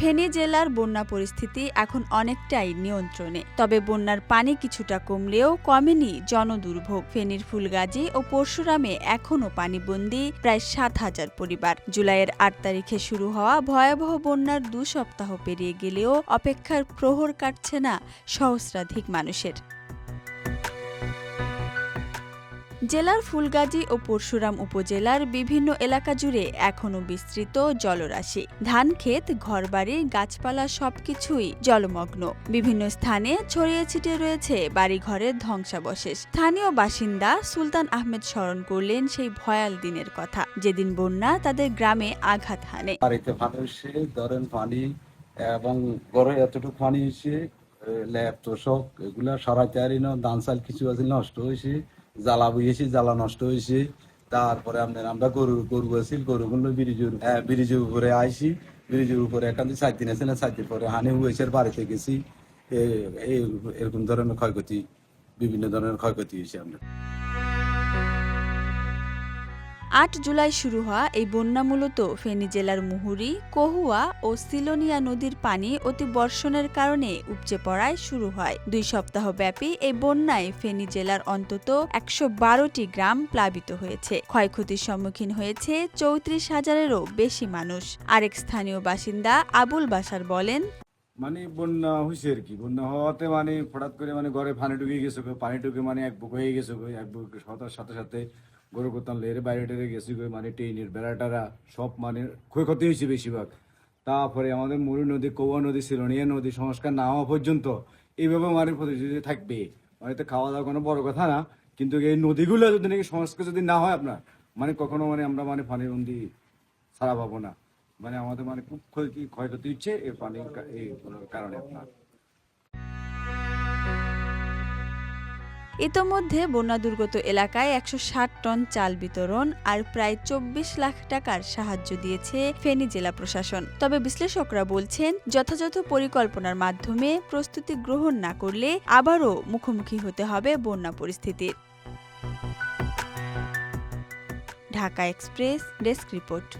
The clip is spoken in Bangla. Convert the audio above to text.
ফেনী জেলার বন্যা পরিস্থিতি এখন অনেকটাই নিয়ন্ত্রণে, তবে বন্যার পানি কিছুটা কমলেও কমেনি জনদুর্ভোগ। ফেনীর ফুলগাজী ও পরশুরামে এখনও পানিবন্দী প্রায় সাত হাজার পরিবার। জুলাইয়ের আট তারিখে শুরু হওয়া ভয়াবহ বন্যার দু সপ্তাহ পেরিয়ে গেলেও অপেক্ষার প্রহর কাটছে না সহস্রাধিক মানুষের। জেলার ফুলগাজী ও পরশুরাম উপজেলার বিভিন্ন এলাকা জুড়ে এখনও বিস্তৃত জলরাশি। ধান, ক্ষেত, ঘরবাড়ি, গাছপালা সবকিছুই জলমগ্ন। বিভিন্ন স্থানে ছড়িয়ে ছিটিয়ে রয়েছে বাড়িঘরের ধ্বংসাবশেষ। স্থানীয় বাসিন্দা সুলতান আহমেদ স্মরণ করলেন সেই ভয়াল দিনের কথা। যেদিন বন্যা তাদের গ্রামে আঘাত হানে। বাড়িতে পানি ধরেন পানি এবং গড়ে এতটুকু পানি এসে ল্যাব তোষক, এগুলা সরাইতে পারি না, ধান চাল কিছু আছে, নষ্ট হয়েছে। জ্বালা বুঝেছি জ্বালা নষ্ট হয়েছে। তারপরে আপনার আমরা গরু গরু আছিল গরুগুলো ব্রিজের হ্যাঁ, ব্রিজের উপরে আইসি ব্রিজের উপরে এখান থেকে চার দিন আছে না চার দিন পরে হানি হয়েছে বাড়িতে গেছি। এরকম ধরনের ক্ষয়ক্ষতি বিভিন্ন ধরনের ক্ষয়ক্ষতি হয়েছে আমরা আট জুলাই শুরু হওয়া এই বন্যা মূলত ফেনী জেলার মুহুরী, কহুয়া ও সিলোনিয়া নদীর পানি অতি বর্ষণের কারণে উপচে পড়ায় শুরু হয়। দুই সপ্তাহ ব্যাপী এই বন্যায় ফেনী জেলার অন্তত একশো বারোটি গ্রাম প্লাবিত হয়েছে। ক্ষয়ক্ষতির সম্মুখীন হয়েছে চৌত্রিশ হাজারেরও বেশি মানুষ। আরেক স্থানীয় বাসিন্দা আবুল বাসার বলেন মানে বন্যা হয়েছে আর কি। বন্যা হওয়াতে মানে হঠাৎ করে মানে ঘরে পানি ঢুকে গেছে, পানি ঢুকে মানে এক বুক হয়ে গেছে, এক বুক সাথে সাথে গরু করতাম লেরে বাইরে টেরে গেছি মানে টেনের বেড়াটারা সব মানে ক্ষয়ক্ষতি হয়েছে বেশিরভাগ। তারপরে আমাদের মরু নদী, কৌয়া নদী সিলোনিয়া নদী সংস্কার না হওয়া পর্যন্ত এইভাবে মানে প্রতিযোগিতা থাকবে। মানে তো খাওয়া দাওয়া কোনো বড় কথা না, কিন্তু এই নদীগুলো যদি নাকি সংস্কার যদি না হয় আপনার মানে কখনো মানে আমরা মানে পানিবন্দি ছাড়া পাবো না। মানে আমাদের মানে খুব ক্ষয়ক্ষতি ক্ষয়ক্ষতি হচ্ছে এই পানির এই কারণে আপনার। ইতোমধ্যে বন্যা দুর্গত এলাকায় একশো ষাট টন চাল বিতরণ আর প্রায় চব্বিশ লাখ টাকার সাহায্য দিয়েছে ফেনী জেলা প্রশাসন। তবে বিশ্লেষকরা বলছেন, যথাযথ পরিকল্পনার মাধ্যমে প্রস্তুতি গ্রহণ না করলে আবারও মুখোমুখি হতে হবে বন্যা পরিস্থিতির ঢাকা এক্সপ্রেস, ডেস্ক রিপোর্ট।